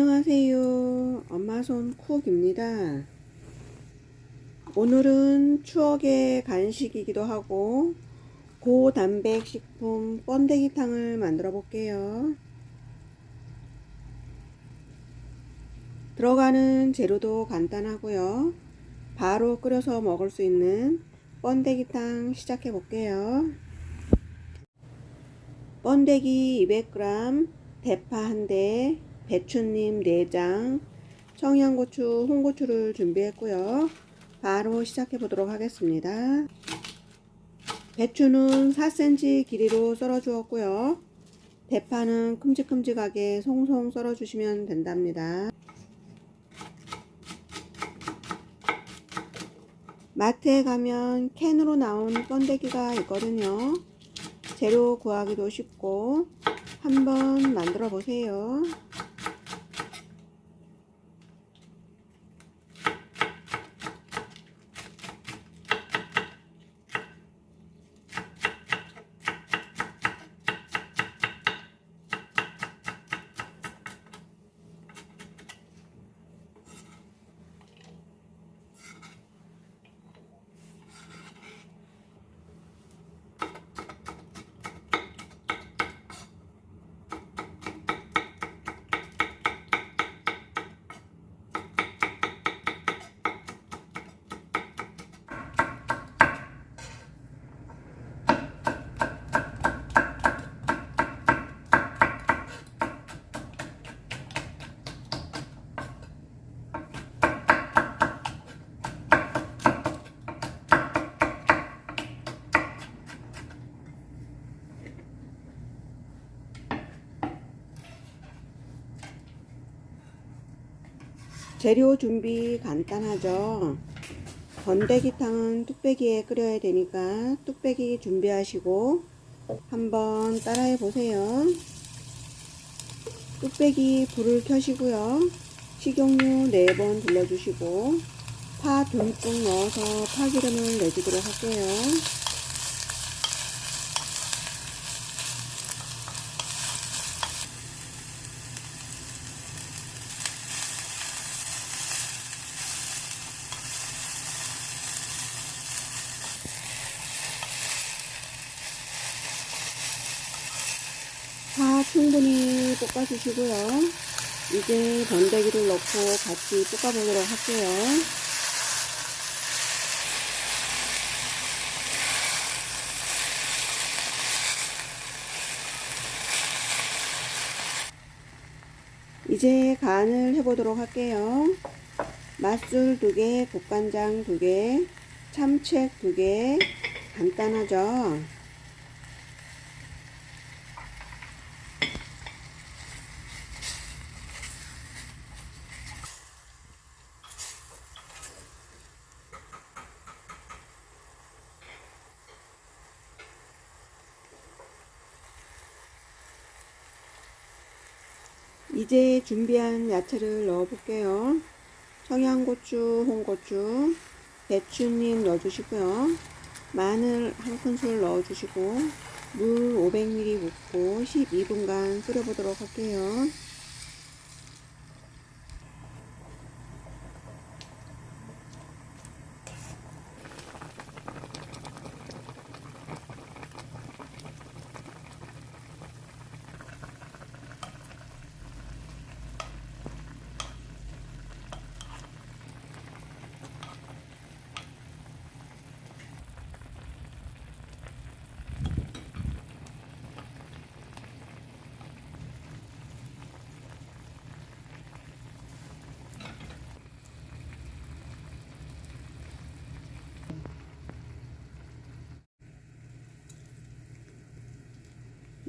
안녕하세요. 엄마손 쿡입니다. 오늘은 추억의 간식이기도 하고 고단백 식품 번데기탕을 만들어 볼게요. 들어가는 재료도 간단하고요. 바로 끓여서 먹을 수 있는 번데기탕 시작해 볼게요. 번데기 200g, 대파 1대, 배추님 4장, 청양고추, 홍고추를 준비했고요. 바로 시작해 보도록 하겠습니다. 배추는 4cm 길이로 썰어 주었고요. 대파는 큼직큼직하게 송송 썰어 주시면 된답니다. 마트에 가면 캔으로 나온 번데기가 있거든요. 재료 구하기도 쉽고 한번 만들어 보세요. 재료 준비 간단하죠. 번데기탕은 뚝배기에 끓여야 되니까 뚝배기 준비하시고 한번 따라해 보세요. 뚝배기 불을 켜시고요. 식용유 4번 둘러주시고 파 듬뿍 넣어서 파기름을 내주도록 할게요. 파 충분히 볶아주시고요. 이제 번데기를 넣고 같이 볶아보도록 할게요. 이제 간을 해보도록 할게요. 맛술 2개, 국간장 2개, 참치액 2개, 간단하죠? 이제 준비한 야채를 넣어 볼게요. 청양고추, 홍고추, 배추님 넣어 주시고요. 마늘 한 큰술 넣어 주시고 물 500ml 붓고 12분간 끓여 보도록 할게요.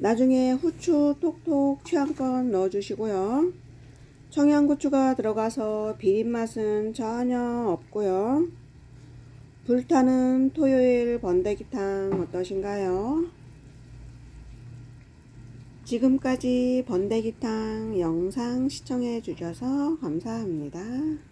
나중에 후추 톡톡 취향껏 넣어주시고요. 청양고추가 들어가서 비린 맛은 전혀 없고요. 불타는 토요일 번데기탕 어떠신가요? 지금까지 번데기탕 영상 시청해 주셔서 감사합니다.